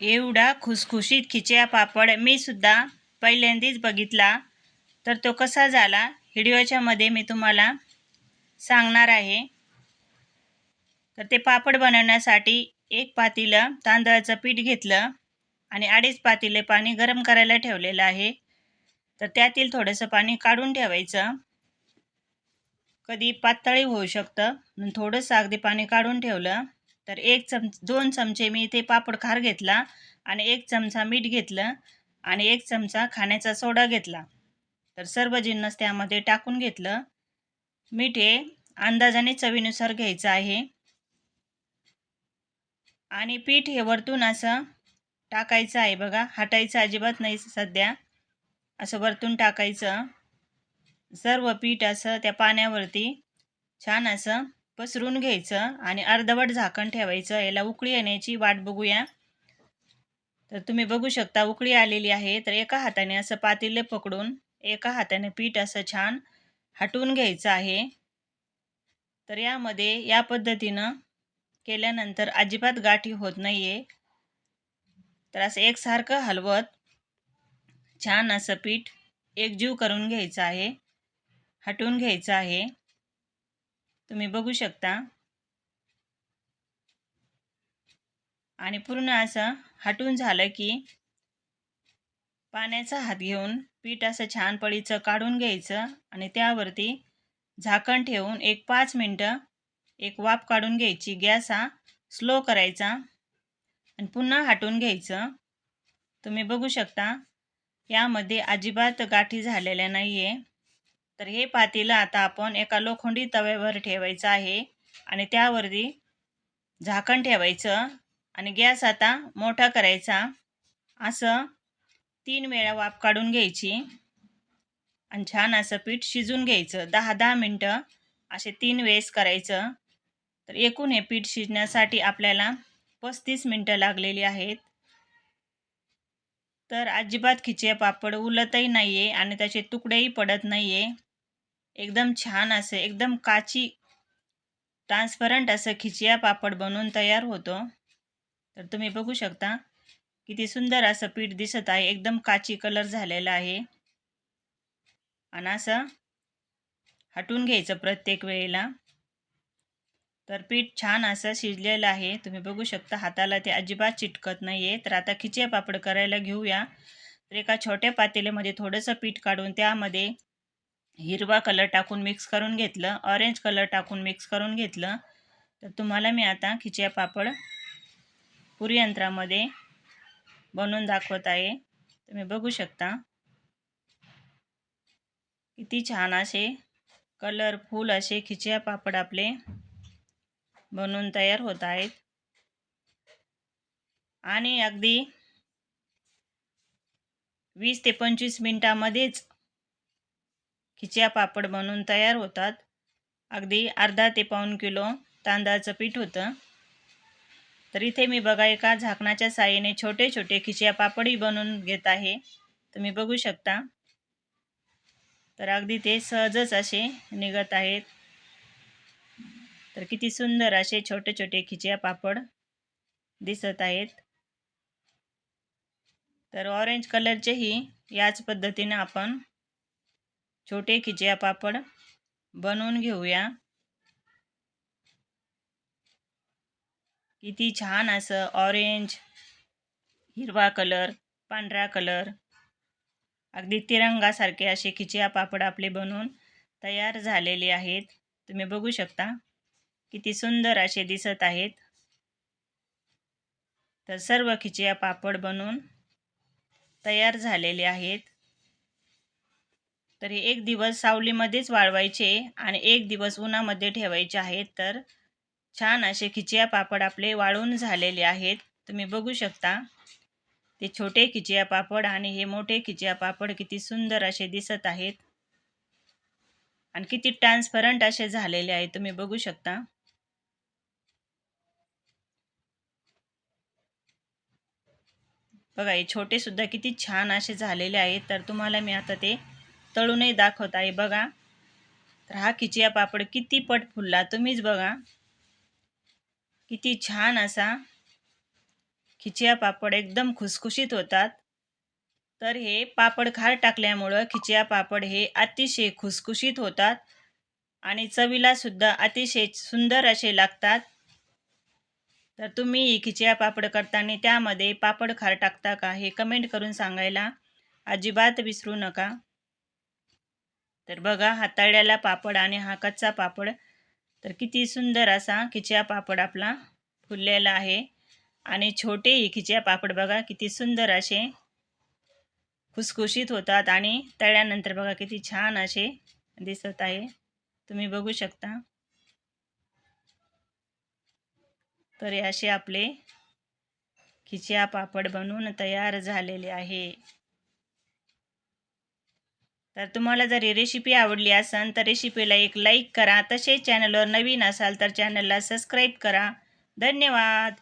एवढा खुसखुशीत खिचया पापड मी सुद्धा पहिल्यांदाच बघितला. तर तो कसा झाला? व्हिडिओच्यामध्ये मी तुम्हाला सांगणार आहे. तर ते पापड बनवण्यासाठी एक पातीलं तांदळाचं पीठ घेतलं आणि अडीच पातीले पाणी गरम करायला ठेवलेलं आहे. तर त्यातील थोडंसं पाणी काढून ठेवायचं. कधी पातळी होऊ शकतं थोडंसं अगदी पाणी काढून ठेवलं. तर एक चम दोन चमचे मी इथे पापड खार घेतला आणि एक चमचा मीठ घेतलं आणि एक चमचा खाण्याचा सोडा घेतला. तर सर्व जिन्नस त्यामध्ये टाकून घेतलं. मीठ हे अंदाजाने चवीनुसार घ्यायचं आहे. आणि पीठ हे वरतून असं टाकायचं आहे बघा. हटायचं अजिबात नाही सध्या. असं वरतून टाकायचं. सर्व पीठ असं त्या पाण्यावरती छान असं पसरून घ्यायचं आणि अर्धवट झाकण ठेवायचं. याला उकळी येण्याची वाट बघूया. तर तुम्ही बघू शकता उकळी आलेली आहे. तर एका हाताने असं पातेले पकडून एका हाताने पीठ असं छान हटवून घ्यायचं आहे. तर यामध्ये या पद्धतीनं केल्यानंतर अजिबात गाठी होत नाही आहे तर असं एकसारखं हलवत छान असं पीठ एकजीव करून घ्यायचं आहे. हटवून घ्यायचं आहे. तुम्ही बघू शकता. आणि पूर्ण असं हटून झालं की पाण्याचा हात घेऊन पीठ असं छान पळीचं काढून घ्यायचं आणि त्यावरती झाकण ठेवून एक पाच मिनटं एक वाफ काढून घ्यायची. गॅस हा स्लो करायचा आणि पुन्हा हटून घ्यायचं. तुम्ही बघू शकता यामध्ये अजिबात गाठी झालेल्या नाही आहे तर हे पातेलं आता आपण एका लोखंडी तव्यावर ठेवायचं आहे आणि त्यावरती झाकण ठेवायचं आणि गॅस आता मोठा करायचा. असं तीन वेळा वाफ काढून घ्यायची आणि छान असं पीठ शिजून घ्यायचं. दहा दहा मिनटं असे तीन वेळेस करायचं. तर एकूण हे पीठ शिजण्यासाठी आपल्याला पस्तीस मिनटं लागलेली आहेत. तर अजिबात खिचे पापड उलतही नाही आहे आणि त्याचे तुकडेही पडत नाही आहे एकदम छान असं एकदम काची ट्रान्सपरंट असं खिचिया पापड बनवून तयार होतो. तर तुम्ही बघू शकता किती सुंदर असं पीठ दिसत आहे एकदम काची कलर झालेला आहे. आणि असं हटून घ्यायचं प्रत्येक वेळेला. तर पीठ छान असं शिजलेलं आहे. तुम्ही बघू शकता हाताला ते अजिबात चिटकत नाही आहे तर आता खिचे पापड करायला घेऊया. तर एका छोट्या पातेल्यामध्ये थोडंसं पीठ काढून त्यामध्ये हिरवा कलर टाकून मिक्स करून घेतलं ऑरेंज कलर टाकून मिक्स करून घेतलं. तर तुम्हाला मी आता खिचिया पापड पुरी यंत्रामध्ये बनवून दाखवत आहे. तुम्ही बघू शकता. किती छान असे कलरफुल असे खिचिया पापड आपले बनवून तयार होत आहेत. आणि अगदी वीस ते पंचवीस मिनटामध्येच खिचिया पापड बनवून तयार होतात. अगदी अर्धा ते पाऊन किलो तांदळाचं पीठ होतं. तर इथे मी बघा एका झाकणाच्या साहाय्याने छोटे छोटे खिचिया पापडही बनवून घेत आहे. तुम्ही बघू शकता. तर अगदी ते सहजच असे निघत आहेत. तर किती सुंदर असे छोटे छोटे खिचिया पापड दिसत आहेत. तर ऑरेंज कलरचेही याच पद्धतीनं आपण छोटे खिचिया पापड बनवून घेऊया. किती छान असं ऑरेंज हिरवा कलर पांढरा कलर अगदी तिरंगासारखे असे खिचिया पापड आपले बनवून तयार झालेले आहेत. तुम्ही बघू शकता किती सुंदर असे दिसत आहेत. तर सर्व खिचिया पापड बनवून तयार झालेले आहेत. तर एक दिवस सावलीमध्येच वाळवायचे आणि एक दिवस उन्हामध्ये ठेवायचे आहेत तर छान असे खिचिया पापड आपले वाळून झालेले आहेत. तुम्ही बघू शकता. ते छोटे खिचिया पापड आणि हे मोठे खिचिया पापड किती सुंदर असे दिसत आहेत. आणि किती ट्रान्सपरंट असे झालेले आहेत तुम्ही बघू शकता. बघा हे छोटे सुद्धा किती छान असे झालेले आहेत. तर तुम्हाला मी आता ते तळूनही दाखवत आहे. बघा. तर हा खिचिया पापड किती पट फुलला. तुम्हीच बघा. किती छान असा खिचिया पापड एकदम खुसखुशीत होतात. तर हे पापड खार टाकल्यामुळं खिचिया पापड हे अतिशय खुसखुशीत होतात आणि चवीला सुद्धा अतिशय सुंदर असे लागतात. तर तुम्ही ही खिचिया पापड करताना त्यामध्ये पापड खार टाकता का हे कमेंट करून सांगायला अजिबात विसरू नका. तर बघा हाताळ्याला पापड आणि हा कच्चा पापड. तर किती सुंदर असा खिचिया पापड आपला फुललेला आहे. आणि छोटेही खिचिया पापड बघा किती सुंदर असे खुसखुशीत होतात. आणि तळ्यानंतर बघा किती छान असे दिसत आहे. तुम्ही बघू शकता. तर असे आपले खिचिया पापड बनवून तयार झालेले आहे. तर तुम्हाला जर ही रेसिपी आवडली असेल तर रेसिपीला एक लाईक करा. तसेच चॅनलवर नवीन असाल तर चॅनलला सबस्क्राईब करा. धन्यवाद!